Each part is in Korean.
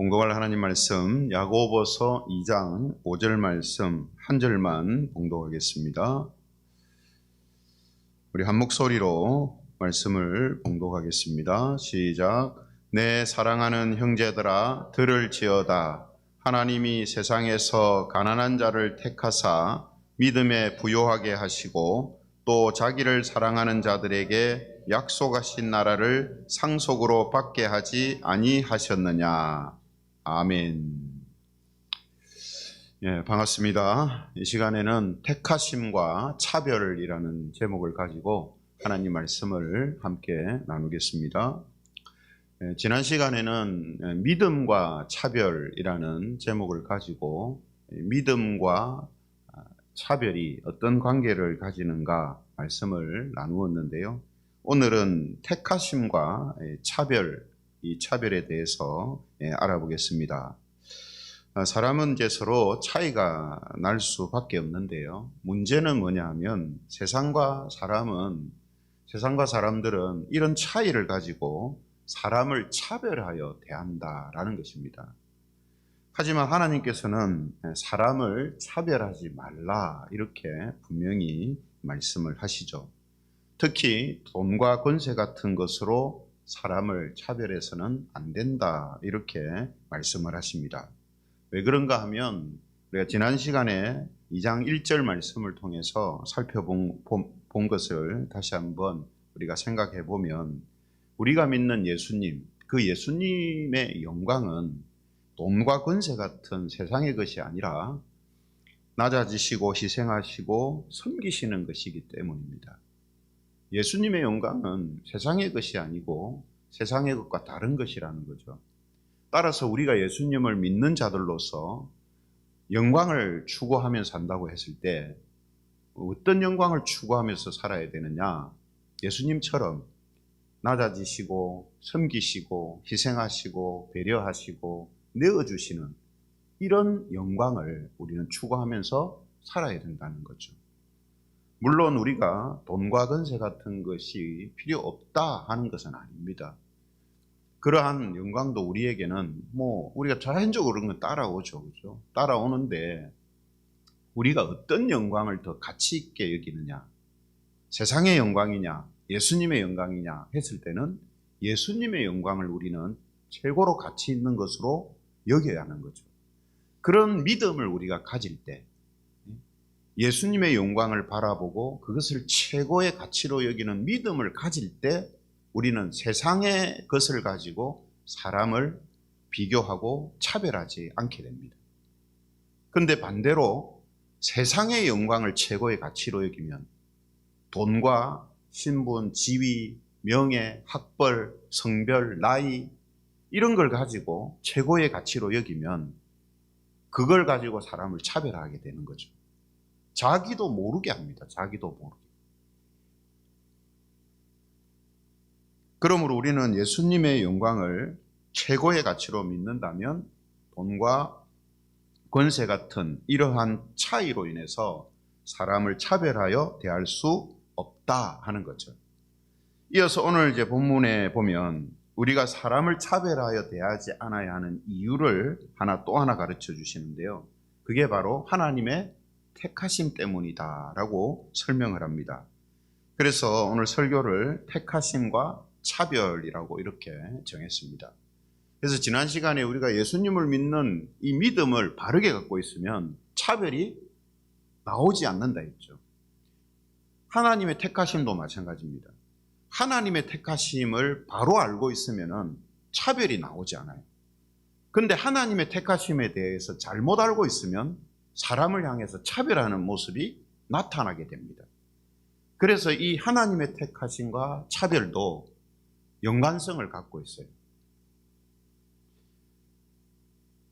봉독할 하나님 말씀 야고보서 2장 5절 말씀 한 절만 봉독하겠습니다. 우리 한 목소리로 말씀을 봉독하겠습니다. 시작. 내 사랑하는 형제들아 들을지어다 하나님이 세상에서 가난한 자를 택하사 믿음에 부요하게 하시고 또 자기를 사랑하는 자들에게 약속하신 나라를 상속으로 받게 하지 아니하셨느냐. 아멘. 예, 반갑습니다. 이 시간에는 택하심과 차별이라는 제목을 가지고 하나님 말씀을 함께 나누겠습니다. 예, 지난 시간에는 예, 믿음과 차별이라는 제목을 가지고 예, 믿음과 아, 차별이 어떤 관계를 가지는가 말씀을 나누었는데요. 오늘은 택하심과 예, 차별, 이 차별에 대해서 예, 알아보겠습니다. 아, 사람은 이제 서로 차이가 날 수밖에 없는데요. 문제는 뭐냐 하면 세상과 사람은, 세상과 사람들은 이런 차이를 가지고 사람을 차별하여 대한다라는 것입니다. 하지만 하나님께서는 사람을 차별하지 말라 이렇게 분명히 말씀을 하시죠. 특히 돈과 권세 같은 것으로 사람을 차별해서는 안 된다 이렇게 말씀을 하십니다. 왜 그런가 하면 우리가 지난 시간에 2장 1절 말씀을 통해서 살펴본 본- 본 것을 다시 한번 우리가 생각해 보면 우리가 믿는 예수님, 그 예수님의 영광은 돈과 권세 같은 세상의 것이 아니라 낮아지시고 희생하시고 섬기시는 것이기 때문입니다. 예수님의 영광은 세상의 것이 아니고 세상의 것과 다른 것이라는 거죠. 따라서 우리가 예수님을 믿는 자들로서 영광을 추구하며 산다고 했을 때 어떤 영광을 추구하면서 살아야 되느냐? 예수님처럼 낮아지시고 섬기시고 희생하시고 배려하시고 내어주시는 이런 영광을 우리는 추구하면서 살아야 된다는 거죠. 물론 우리가 돈과 건세 같은 것이 필요 없다 하는 것은 아닙니다. 그러한 영광도 우리에게는 뭐 우리가 자연적으로 그런 건 따라오죠. 그죠? 따라오는데 우리가 어떤 영광을 더 가치 있게 여기느냐? 세상의 영광이냐? 예수님의 영광이냐? 했을 때는 예수님의 영광을 우리는 최고로 가치 있는 것으로 여겨야 하는 거죠. 그런 믿음을 우리가 가질 때 예수님의 영광을 바라보고 그것을 최고의 가치로 여기는 믿음을 가질 때 우리는 세상의 것을 가지고 사람을 비교하고 차별하지 않게 됩니다. 근데 반대로 세상의 영광을 최고의 가치로 여기면 돈과 신분, 지위, 명예, 학벌, 성별, 나이 이런 걸 가지고 최고의 가치로 여기면 그걸 가지고 사람을 차별하게 되는 거죠. 자기도 모르게 합니다. 자기도 모르게. 그러므로 우리는 예수님의 영광을 최고의 가치로 믿는다면 돈과 권세 같은 이러한 차이로 인해서 사람을 차별하여 대할 수 없다 하는 거죠. 이어서 오늘 이제 본문에 보면 우리가 사람을 차별하여 대하지 않아야 하는 이유를 하나 또 하나 가르쳐 주시는데요. 그게 바로 하나님의 택하심 때문이다라고 설명을 합니다. 그래서 오늘 설교를 택하심과 차별이라고 이렇게 정했습니다. 그래서 지난 시간에 우리가 예수님을 믿는 이 믿음을 바르게 갖고 있으면 차별이 나오지 않는다 했죠. 하나님의 택하심도 마찬가지입니다. 하나님의 택하심을 바로 알고 있으면 차별이 나오지 않아요. 근데 하나님의 택하심에 대해서 잘못 알고 있으면 사람을 향해서 차별하는 모습이 나타나게 됩니다. 그래서 이 하나님의 택하심과 차별도 연관성을 갖고 있어요.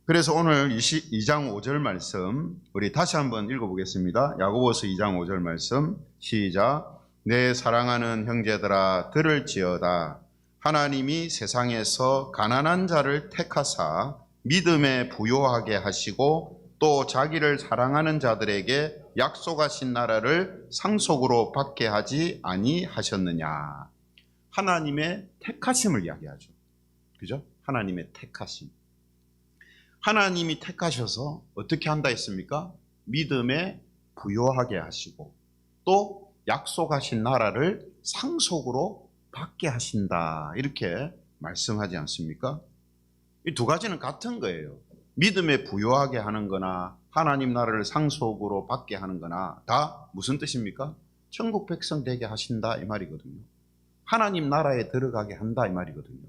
그래서 오늘 2장 5절 말씀 우리 다시 한번 읽어보겠습니다. 야고보서 2장 5절 말씀 시작 내 사랑하는 형제들아 들을지어다 하나님이 세상에서 가난한 자를 택하사 믿음에 부요하게 하시고 또 자기를 사랑하는 자들에게 약속하신 나라를 상속으로 받게 하지 아니하셨느냐. 하나님의 택하심을 이야기하죠. 그죠? 하나님의 택하심. 하나님이 택하셔서 어떻게 한다 했습니까? 믿음에 부요하게 하시고 또 약속하신 나라를 상속으로 받게 하신다. 이렇게 말씀하지 않습니까? 이 두 가지는 같은 거예요. 믿음에 부요하게 하는 거나 하나님 나라를 상속으로 받게 하는 거나 다 무슨 뜻입니까? 천국 백성 되게 하신다 이 말이거든요. 하나님 나라에 들어가게 한다 이 말이거든요.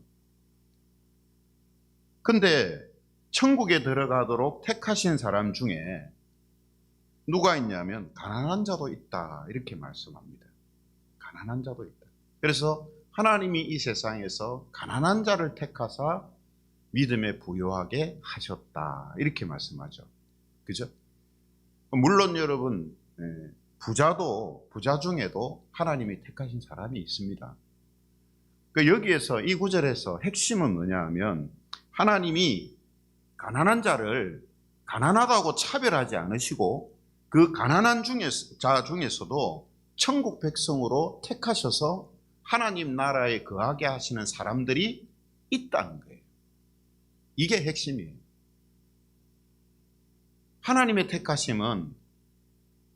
근데 천국에 들어가도록 택하신 사람 중에 누가 있냐면 가난한 자도 있다 이렇게 말씀합니다. 가난한 자도 있다. 그래서 하나님이 이 세상에서 가난한 자를 택하사 믿음에 부요하게 하셨다 이렇게 말씀하죠. 그죠? 물론 여러분 예, 부자도 부자 중에도 하나님이 택하신 사람이 있습니다. 그 여기에서 이 구절에서 핵심은 뭐냐 하면 하나님이 가난한 자를 가난하다고 차별하지 않으시고 그 가난한 중에서, 자 중에서도 천국 백성으로 택하셔서 하나님 나라에 거하게 하시는 사람들이 있다는 거예요. 이게 핵심이에요. 하나님의 택하심은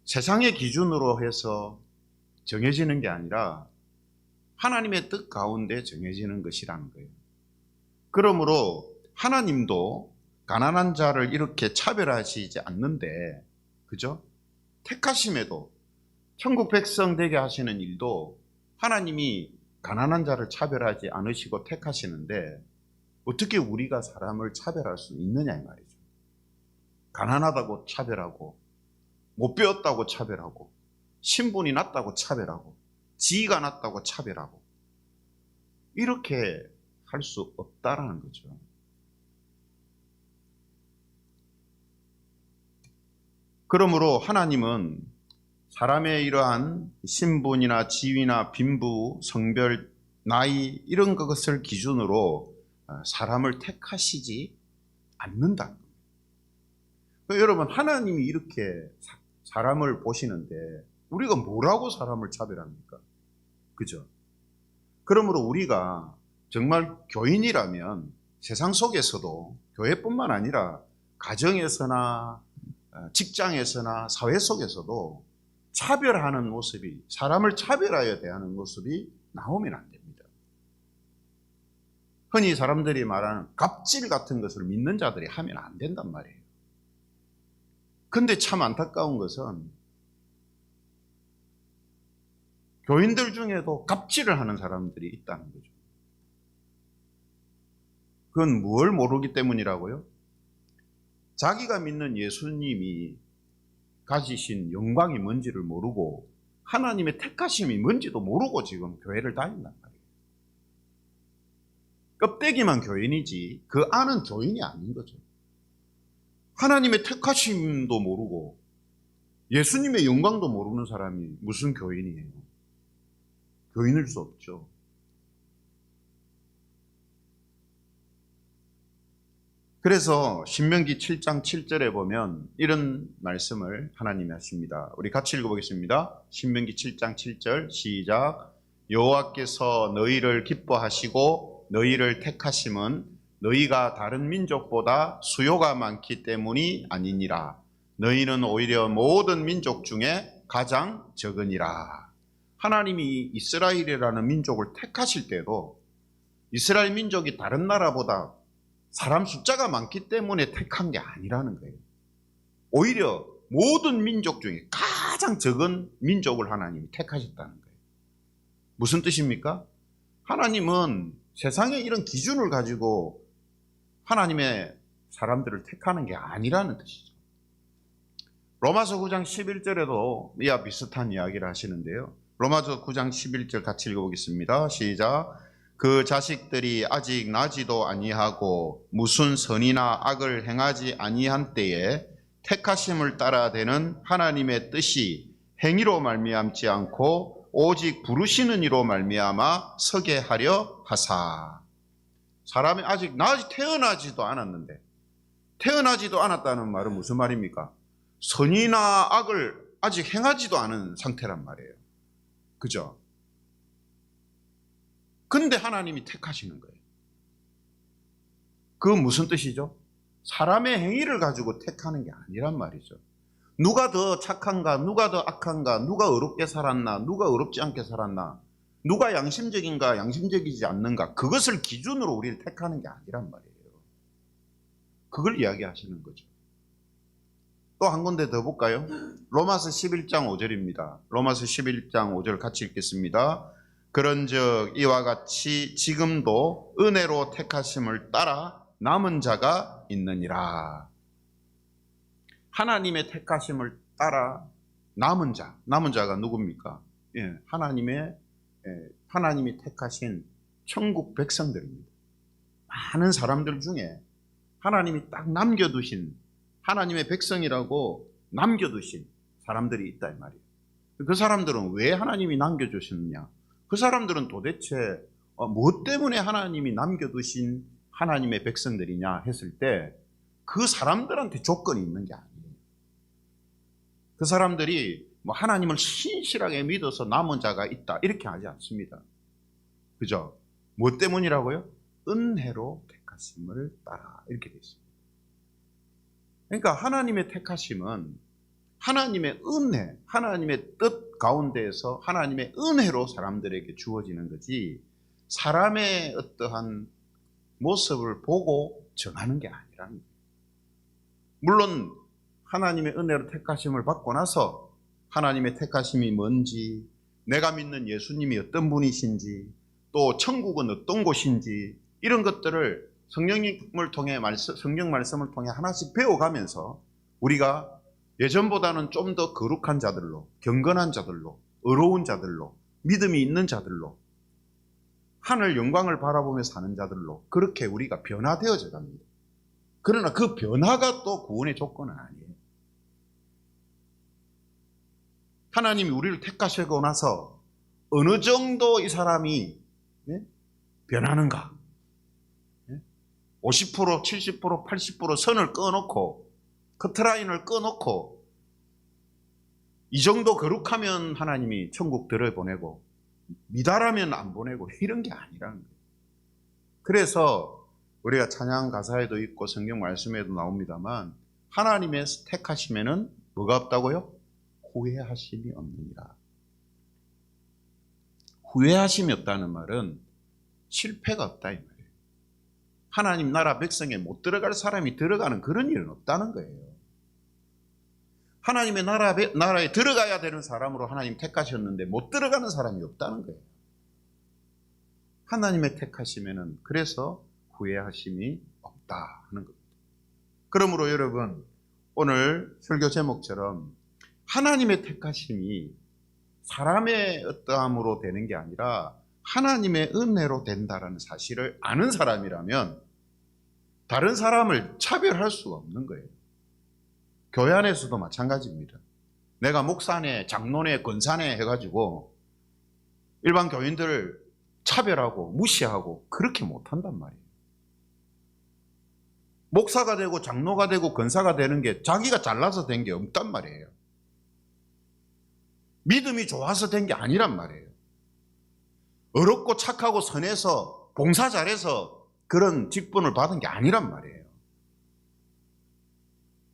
세상의 기준으로 해서 정해지는 게 아니라 하나님의 뜻 가운데 정해지는 것이라는 거예요. 그러므로 하나님도 가난한 자를 이렇게 차별하시지 않는데, 그죠? 택하심에도 천국 백성 되게 하시는 일도 하나님이 가난한 자를 차별하지 않으시고 택하시는데 어떻게 우리가 사람을 차별할 수 있느냐 이 말이죠. 가난하다고 차별하고 못 배웠다고 차별하고 신분이 낮다고 차별하고 지위가 낮다고 차별하고 이렇게 할 수 없다라는 거죠. 그러므로 하나님은 사람의 이러한 신분이나 지위나 빈부, 성별, 나이 이런 것을 기준으로 어, 사람을 택하시지 않는다. 여러분 하나님이 이렇게 사- 사람을 보시는데 우리가 뭐라고 사람을 차별합니까? 그죠? 그러므로 우리가 정말 교인이라면 세상 속에서도 교회뿐만 아니라 가정에서나 어, 직장에서나 사회 속에서도 차별하는 모습이 사람을 차별하여 대하는 모습이 나오면 안 됩니다. 흔히 사람들이 말하는 갑질 같은 것을 믿는 자들이 하면 안 된단 말이에요. 근데 참 안타까운 것은 교인들 중에도 갑질을 하는 사람들이 있다는 거죠. 그건 뭘 모르기 때문이라고요? 자기가 믿는 예수님이 가지신 영광이 뭔지를 모르고 하나님의 택하심이 뭔지도 모르고 지금 교회를 다닌단 말이에요. 껍데기만 교인이지 그 안은 교인이 아닌 거죠. 하나님의 택하심도 모르고 예수님의 영광도 모르는 사람이 무슨 교인이에요? 교인일 수 없죠. 그래서 신명기 7장 7절에 보면 이런 말씀을 하나님이 하십니다. 우리 같이 읽어보겠습니다. 신명기 7장 7절 시작 여호와께서 너희를 기뻐하시고 너희를 택하심은 너희가 다른 민족보다 수요가 많기 때문이 아니니라. 너희는 오히려 모든 민족 중에 가장 적으니라. 하나님이 이스라엘이라는 민족을 택하실 때도 이스라엘 민족이 다른 나라보다 사람 숫자가 많기 때문에 택한 게 아니라는 거예요. 오히려 모든 민족 중에 가장 적은 민족을 하나님이 택하셨다는 거예요. 무슨 뜻입니까? 하나님은 세상에 이런 기준을 가지고 하나님의 사람들을 택하는 게 아니라는 뜻이죠. 로마서 9장 11절에도 이와 비슷한 이야기를 하시는데요. 로마서 9장 11절 같이 읽어보겠습니다. 시작. 그 자식들이 아직 나지도 아니하고 무슨 선이나 악을 행하지 아니한 때에 택하심을 따라 되는 하나님의 뜻이 행위로 말미암지 않고 오직 부르시는 이로 말미암아 서게 하려 하사. 사람이 아직 나지 태어나지도 않았는데 태어나지도 않았다는 말은 무슨 말입니까? 선이나 악을 아직 행하지도 않은 상태란 말이에요. 그죠? 근데 하나님이 택하시는 거예요. 그 무슨 뜻이죠? 사람의 행위를 가지고 택하는 게 아니란 말이죠. 누가 더 착한가, 누가 더 악한가, 누가 어렵게 살았나, 누가 어렵지 않게 살았나, 누가 양심적인가, 양심적이지 않는가, 그것을 기준으로 우리를 택하는 게 아니란 말이에요. 그걸 이야기하시는 거죠. 또 한 군데 더 볼까요? 로마서 11장 5절입니다. 로마서 11장 5절 같이 읽겠습니다. 그런즉 이와 같이 지금도 은혜로 택하심을 따라 남은 자가 있느니라. 하나님의 택하심을 따라 남은 자, 남은 자가 누굽니까? 예, 하나님의 예, 하나님이 택하신 천국 백성들입니다. 많은 사람들 중에 하나님이 딱 남겨두신 하나님의 백성이라고 남겨두신 사람들이 있다 이 말이에요. 그 사람들은 왜 하나님이 남겨주셨느냐? 그 사람들은 도대체 어, 무엇 때문에 하나님이 남겨두신 하나님의 백성들이냐 했을 때 그 사람들한테 조건이 있는 게 아니에요. 그 사람들이 뭐 하나님을 신실하게 믿어서 남은 자가 있다 이렇게 하지 않습니다. 그죠? 뭐 때문이라고요? 은혜로 택하심을 따라 이렇게 되어 있습니다. 그러니까 하나님의 택하심은 하나님의 은혜, 하나님의 뜻 가운데에서 하나님의 은혜로 사람들에게 주어지는 거지 사람의 어떠한 모습을 보고 정하는 게 아니라는 거예요. 물론 하나님의 은혜로 택하심을 받고 나서 하나님의 택하심이 뭔지, 내가 믿는 예수님이 어떤 분이신지, 또 천국은 어떤 곳인지 이런 것들을 성령님을 통해 말씀, 성령 말씀을 통해 하나씩 배워가면서 우리가 예전보다는 좀 더 거룩한 자들로, 경건한 자들로, 의로운 자들로, 믿음이 있는 자들로, 하늘 영광을 바라보며 사는 자들로 그렇게 우리가 변화되어져 갑니다. 그러나 그 변화가 또 구원의 조건은 아니에요. 하나님이 우리를 택하시고 나서 어느 정도 이 사람이 예? 변하는가? 예? 50%, 70%, 80% 선을 꺼놓고 커트라인을 꺼놓고 이 정도 거룩하면 하나님이 천국 들어보내고 미달하면 안 보내고 이런 게 아니라는 거예요. 그래서 우리가 찬양 가사에도 있고 성경 말씀에도 나옵니다만 하나님의 택하시면은 뭐가 없다고요? 후회하심이 없느니라. 후회하심이 없다는 말은 실패가 없다 이 말이에요. 하나님 나라 백성에 못 들어갈 사람이 들어가는 그런 일은 없다는 거예요. 하나님의 나라, 나라에 들어가야 되는 사람으로 하나님 택하셨는데 못 들어가는 사람이 없다는 거예요. 하나님의 택하시면은 그래서 후회하심이 없다 하는 겁니다. 그러므로 여러분 오늘 설교 제목처럼 하나님의 택하심이 사람의 어떠함으로 되는 게 아니라 하나님의 은혜로 된다라는 사실을 아는 사람이라면 다른 사람을 차별할 수가 없는 거예요. 교회 안에서도 마찬가지입니다. 내가 목사네, 장로네, 권사네 해가지고 일반 교인들을 차별하고 무시하고 그렇게 못한단 말이에요. 목사가 되고 장로가 되고 권사가 되는 게 자기가 잘나서 된 게 없단 말이에요. 믿음이 좋아서 된 게 아니란 말이에요. 어렵고 착하고 선해서 봉사 잘해서 그런 직분을 받은 게 아니란 말이에요.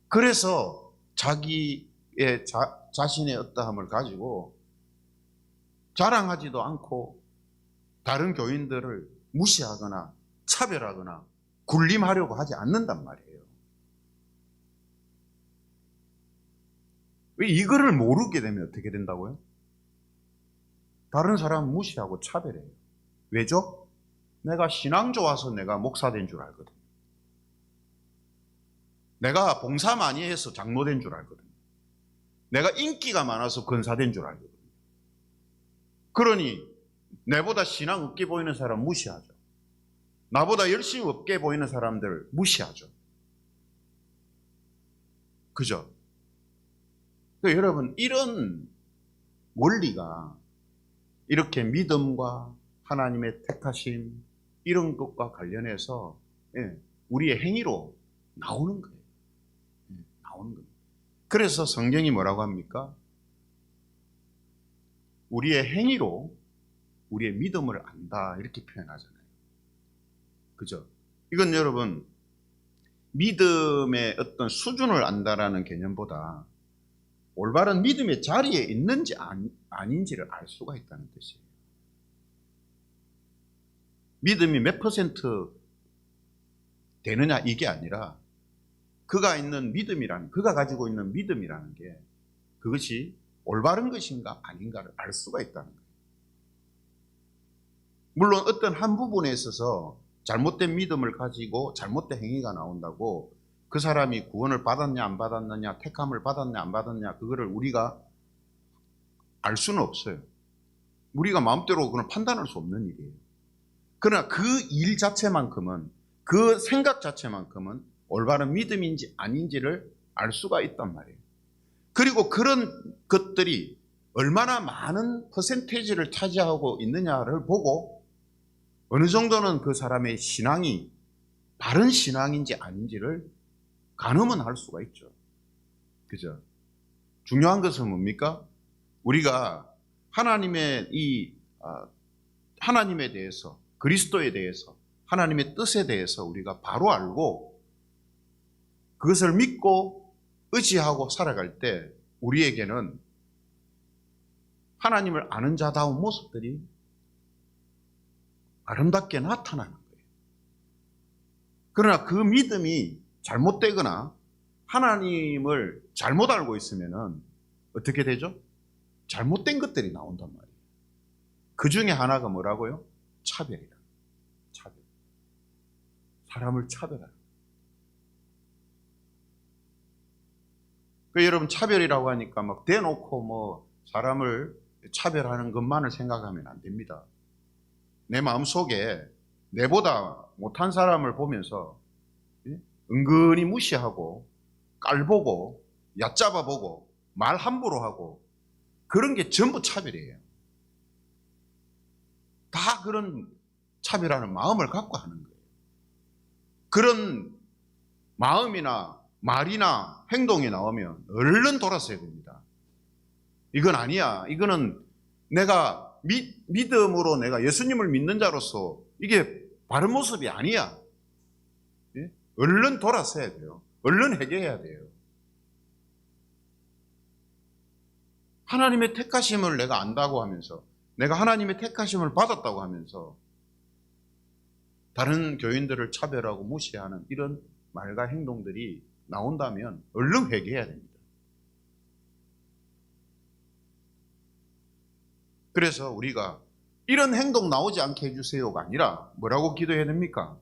그래서 자기의 자, 자신의 어떠함을 가지고 자랑하지도 않고 다른 교인들을 무시하거나 차별하거나 군림하려고 하지 않는단 말이에요. 왜 이거를 모르게 되면 어떻게 된다고요? 다른 사람 무시하고 차별해요. 왜죠? 내가 신앙 좋아서 내가 목사 된 줄 알거든. 내가 봉사 많이 해서 장로 된 줄 알거든. 내가 인기가 많아서 권사 된 줄 알거든. 그러니 내보다 신앙 없게 보이는 사람 무시하죠. 나보다 열심히 없게 보이는 사람들 무시하죠. 그죠? 그 여러분 이런 원리가 이렇게 믿음과 하나님의 택하심 이런 것과 관련해서 예, 우리의 행위로 나오는 거예요. 예, 나오는 거예요. 그래서 성경이 뭐라고 합니까? 우리의 행위로 우리의 믿음을 안다 이렇게 표현하잖아요. 그죠? 이건 여러분 믿음의 어떤 수준을 안다라는 개념보다 올바른 믿음의 자리에 있는지 아닌지를 알 수가 있다는 뜻이에요. 믿음이 몇 퍼센트 되느냐 이게 아니라 그가 있는 믿음이라는 그가 가지고 있는 믿음이라는 게 그것이 올바른 것인가 아닌가를 알 수가 있다는 거예요. 물론 어떤 한 부분에 있어서 잘못된 믿음을 가지고 잘못된 행위가 나온다고 그 사람이 구원을 받았냐 안 받았느냐 택함을 받았냐 안 받았냐 그거를 우리가 알 수는 없어요. 우리가 마음대로 그걸 판단할 수 없는 일이에요. 그러나 그 일 자체만큼은 그 생각 자체만큼은 올바른 믿음인지 아닌지를 알 수가 있단 말이에요. 그리고 그런 것들이 얼마나 많은 퍼센테이지를 차지하고 있느냐를 보고 어느 정도는 그 사람의 신앙이 바른 신앙인지 아닌지를 가늠은 할 수가 있죠. 그죠? 중요한 것은 뭡니까? 우리가 하나님의 이 아, 하나님에 대해서 그리스도에 대해서 하나님의 뜻에 대해서 우리가 바로 알고 그것을 믿고 의지하고 살아갈 때 우리에게는 하나님을 아는 자다운 모습들이 아름답게 나타나는 거예요. 그러나 그 믿음이 잘못되거나 하나님을 잘못 알고 있으면은 어떻게 되죠? 잘못된 것들이 나온단 말이에요. 그 중에 하나가 뭐라고요? 차별이다. 차별. 사람을 차별하는. 그 여러분 차별이라고 하니까 막 대놓고 뭐 사람을 차별하는 것만을 생각하면 안 됩니다. 내 마음 속에 내보다 못한 사람을 보면서 예? 은근히 무시하고 깔보고 얕잡아보고 말 함부로 하고 그런 게 전부 차별이에요. 다 그런 차별하는 마음을 갖고 하는 거예요. 그런 마음이나 말이나 행동이 나오면 얼른 돌아서야 됩니다. 이건 아니야. 이거는 내가 미, 믿음으로 내가 예수님을 믿는 자로서 이게 바른 모습이 아니야. 예? 얼른 돌아서야 돼요. 얼른 해결해야 돼요. 하나님의 택하심을 내가 안다고 하면서 내가 하나님의 택하심을 받았다고 하면서 다른 교인들을 차별하고 무시하는 이런 말과 행동들이 나온다면 얼른 회개해야 됩니다. 그래서 우리가 이런 행동 나오지 않게 해주세요가 아니라 뭐라고 기도해야 됩니까?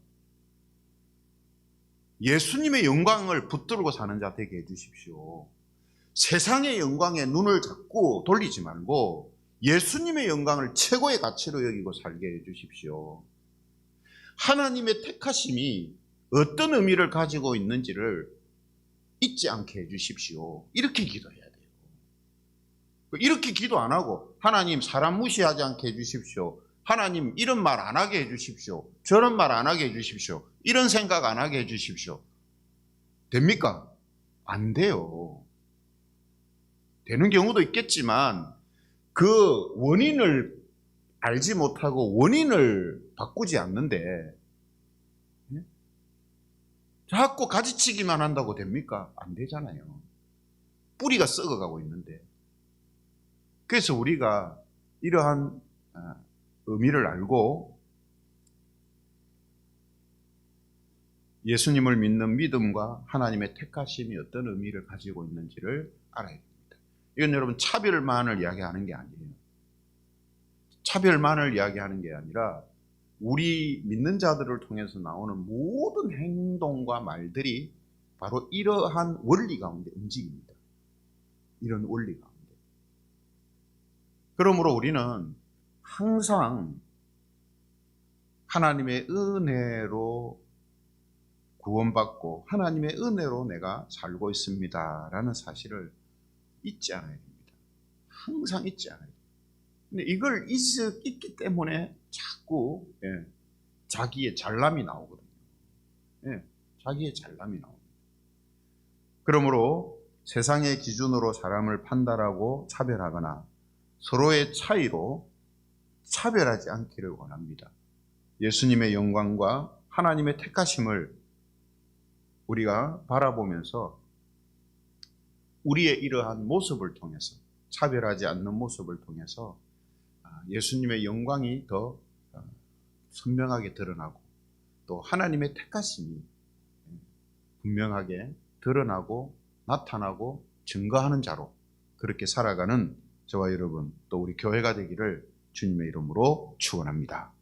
예수님의 영광을 붙들고 사는 자 되게 해주십시오. 세상의 영광에 눈을 자꾸 돌리지 말고 예수님의 영광을 최고의 가치로 여기고 살게 해주십시오. 하나님의 택하심이 어떤 의미를 가지고 있는지를 잊지 않게 해주십시오. 이렇게 기도해야 돼요. 이렇게 기도 안 하고 하나님 사람 무시하지 않게 해주십시오. 하나님 이런 말 안 하게 해주십시오. 저런 말 안 하게 해주십시오. 이런 생각 안 하게 해주십시오. 됩니까? 안 돼요. 되는 경우도 있겠지만 그 원인을 알지 못하고 원인을 바꾸지 않는데 예? 자꾸 가지치기만 한다고 됩니까? 안 되잖아요. 뿌리가 썩어가고 있는데. 그래서 우리가 이러한 아, 의미를 알고 예수님을 믿는 믿음과 하나님의 택하심이 어떤 의미를 가지고 있는지를 알아야 됩니다. 이건 여러분 차별만을 이야기하는 게 아니에요. 차별만을 이야기하는 게 아니라 우리 믿는 자들을 통해서 나오는 모든 행동과 말들이 바로 이러한 원리 가운데 움직입니다. 이런 원리 가운데. 그러므로 우리는 항상 하나님의 은혜로 구원받고 하나님의 은혜로 내가 살고 있습니다라는 사실을 잊지 않아야 됩니다. 항상 잊지 않아야 됩니다. 근데 이걸 잊, 잊기 때문에 자꾸 예, 자기의 잘남이 나오거든요. 예, 자기의 잘남이 나옵니다. 그러므로 세상의 기준으로 사람을 판단하고 차별하거나 서로의 차이로 차별하지 않기를 원합니다. 예수님의 영광과 하나님의 택하심을 우리가 바라보면서 우리의 이러한 모습을 통해서 차별하지 않는 모습을 통해서 아, 예수님의 영광이 더 어, 선명하게 드러나고 또 하나님의 택하심이 분명하게 드러나고 나타나고 증거하는 자로 그렇게 살아가는 저와 여러분 또 우리 교회가 되기를 주님의 이름으로 축원합니다.